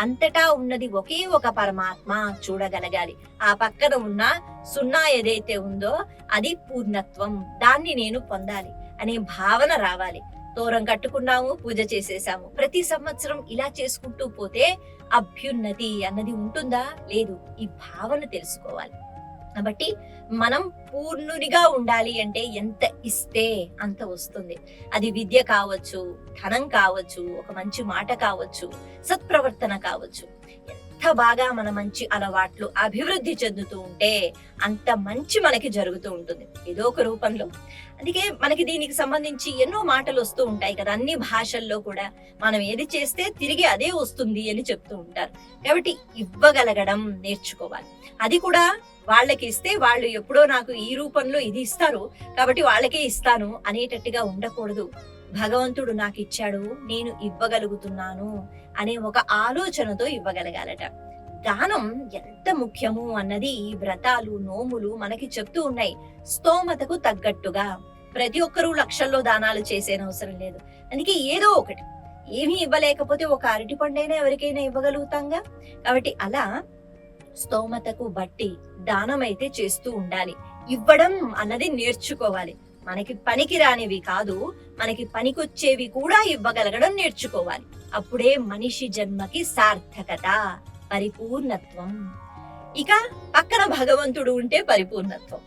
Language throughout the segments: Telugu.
అంతటా ఉన్నది ఒకే ఒక పరమాత్మ చూడగలగాలి. ఆ పక్కన ఉన్న సున్నా ఏదైతే ఉందో అది పూర్ణత్వం. దాన్ని నేను పొందాలి అనే భావన రావాలి. తోరం కట్టుకున్నాము పూజ చేసేసాము. ప్రతి సంవత్సరం ఇలా చేసుకుంటూ పోతే అభ్యున్నతి అన్నది ఉంటుందా? లేదు. ఈ భావన తెలుసుకోవాలి. కాబట్టి మనం పూర్ణునిగా ఉండాలి అంటే ఎంత ఇస్తే అంత వస్తుంది. అది విద్య కావచ్చు ధనం కావచ్చు ఒక మంచి మాట కావచ్చు సత్ప్రవర్తన కావచ్చు. ఎంత బాగా మన మంచి అలవాట్లు అభివృద్ధి చెందుతూ ఉంటే అంత మంచి మనకి జరుగుతూ ఉంటుంది. ఏదో ఒక రూపంలో. అందుకే మనకి దీనికి సంబంధించి ఎన్నో మాటలు వస్తూ ఉంటాయి కదా. అన్ని భాషల్లో కూడా మనం ఏది చేస్తే తిరిగి అదే వస్తుంది అని చెప్తూ ఉంటారు. కాబట్టి ఇవ్వగలగడం నేర్చుకోవాలి. అది కూడా వాళ్ళకి ఇస్తే వాళ్ళు ఎప్పుడో నాకు ఈ రూపంలో ఇది ఇస్తారు. కాబట్టి వాళ్ళకే ఇస్తాను అనేటట్టుగా ఉండకూడదు. భగవంతుడు నాకు ఇచ్చాడు నేను ఇవ్వగలుగుతున్నాను అనే ఒక ఆలోచనతో ఇవ్వగలగాలట. దానం ఎంత ముఖ్యము అన్నది ఈ వ్రతాలు నోములు మనకి చెప్తూ ఉన్నాయి. స్తోమతకు తగ్గట్టుగా. ప్రతి ఒక్కరూ లక్షల్లో దానాలు చేసేనవసరం లేదు. అందుకే ఏదో ఒకటి. ఏమీ ఇవ్వలేకపోతే ఒక అరటి పండైనా ఎవరికైనా ఇవ్వగలుగుతాంగా? కాబట్టి అలా స్తోమతకు బట్టి దానం అయితే చేస్తూ ఉండాలి. ఇవ్వడం అన్నది నేర్చుకోవాలి. మనకి పనికి రానివి కాదు మనకి పనికొచ్చేవి కూడా ఇవ్వగలగడం నేర్చుకోవాలి. అప్పుడే మనిషి జన్మకి సార్థకత పరిపూర్ణత్వం. ఇక పక్కన భగవంతుడు ఉంటే పరిపూర్ణత్వం.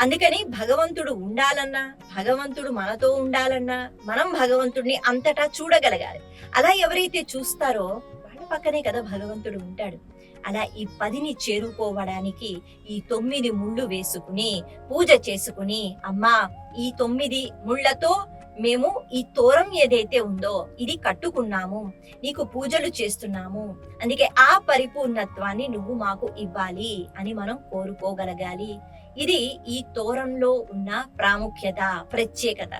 అందుకని భగవంతుడు ఉండాలన్నా భగవంతుడు మనతో ఉండాలన్నా మనం భగవంతుడిని అంతటా చూడగలగాలి. అలా ఎవరైతే చూస్తారో వాళ్ళ పక్కనే కదా భగవంతుడు ఉంటాడు. అలా ఈ పదిని చేరుకోవడానికి ఈ తొమ్మిది ముళ్ళు వేసుకుని పూజ చేసుకుని అమ్మా ఈ తొమ్మిది ముళ్ళతో మేము ఈ తోరం ఏదైతే ఉందో ఇది కట్టుకున్నాము నీకు పూజలు చేస్తున్నాము అందుకే ఆ పరిపూర్ణత్వాన్ని నువ్వు మాకు ఇవ్వాలి అని మనం కోరుకోగలగాలి. ఇది ఈ తోరంలో ఉన్న ప్రాముఖ్యత ప్రత్యేకత.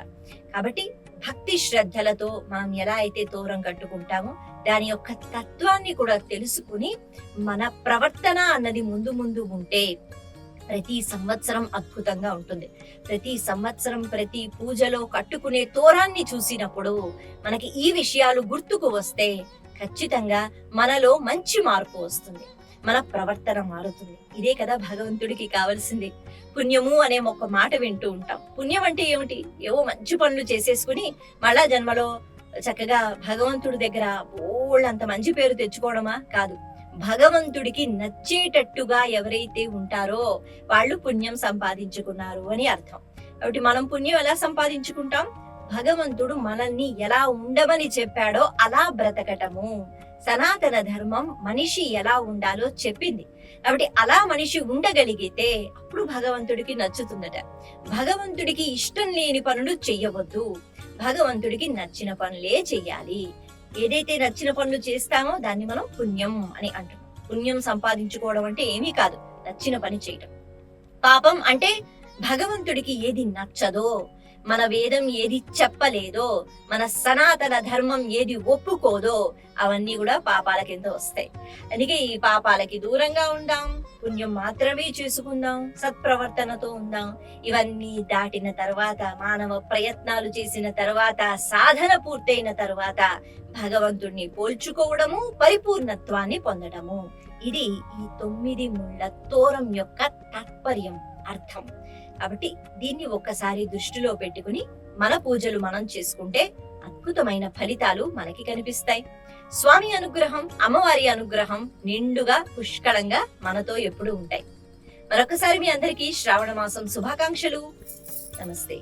కాబట్టి భక్తి శ్రద్ధలతో మనం ఎలా అయితే తోరం కట్టుకుంటామో దాని యొక్క తత్వాన్ని కూడా తెలుసుకుని మన ప్రవర్తన అన్నది ముందు ముందు ఉంటే ప్రతి సంవత్సరం అద్భుతంగా ఉంటుంది. ప్రతి సంవత్సరం ప్రతి పూజలో కట్టుకునే తోరాన్ని చూసినప్పుడు మనకి ఈ విషయాలు గుర్తుకు వస్తే ఖచ్చితంగా మనలో మంచి మార్పు వస్తుంది. మన ప్రవర్తన మారుతుంది. ఇదే కదా భగవంతుడికి కావలసింది. పుణ్యము అనే ఒక మాట వింటూ ఉంటాం. పుణ్యం అంటే ఏమిటి? ఏవో మంచి పనులు చేసేసుకుని మళ్ళా జన్మలో చక్కగా భగవంతుడి దగ్గర బోళ్ళంత మంచి పేరు తెచ్చుకోవడమా? కాదు. భగవంతుడికి నచ్చేటట్టుగా ఎవరైతే ఉంటారో వాళ్ళు పుణ్యం సంపాదించుకున్నారు అని అర్థం. కాబట్టి మనం పుణ్యం ఎలా సంపాదించుకుంటాం? భగవంతుడు మనల్ని ఎలా ఉండమని చెప్పాడో అలా బ్రతకటము. సనాతన ధర్మం మనిషి ఎలా ఉండాలో చెప్పింది. కాబట్టి అలా మనిషి ఉండగలిగితే అప్పుడు భగవంతుడికి నచ్చుతుందట. భగవంతుడికి ఇష్టం లేని పనులు చెయ్యవద్దు. భగవంతుడికి నచ్చిన పనులే చెయ్యాలి. ఏదైతే నచ్చిన పనులు చేస్తామో దాన్ని మనం పుణ్యం అని అంటాం. పుణ్యం సంపాదించుకోవడం అంటే ఏమీ కాదు. నచ్చిన పని చేయటం. పాపం అంటే భగవంతుడికి ఏది నచ్చదో మన వేదం ఏది చెప్పలేదో మన సనాతన ధర్మం ఏది ఒప్పుకోదో అవన్నీ కూడా పాపాల కింద వస్తాయి. అందుకే ఈ పాపాలకి దూరంగా ఉందాం పుణ్యం మాత్రమే చేసుకుందాం సత్ప్రవర్తనతో ఉందాం. ఇవన్నీ దాటిన తర్వాత మానవ ప్రయత్నాలు చేసిన తర్వాత సాధన పూర్తయిన తర్వాత భగవంతుణ్ణి పోల్చుకోవడము పరిపూర్ణత్వాన్ని పొందడము. ఇది ఈ తొమ్మిది ముళ్ళ తోరం యొక్క తాత్పర్యం అర్థం. కాబట్టి దీన్ని ఒక్కసారి దృష్టిలో పెట్టుకుని మన పూజలు మనం చేసుకుంటే అద్భుతమైన ఫలితాలు మనకి కనిపిస్తాయి. స్వామి అనుగ్రహం అమ్మవారి అనుగ్రహం నిండుగా పుష్కలంగా మనతో ఎప్పుడు ఉంటాయి. మరొకసారి మీ అందరికీ శ్రావణ మాసం శుభాకాంక్షలు. నమస్తే.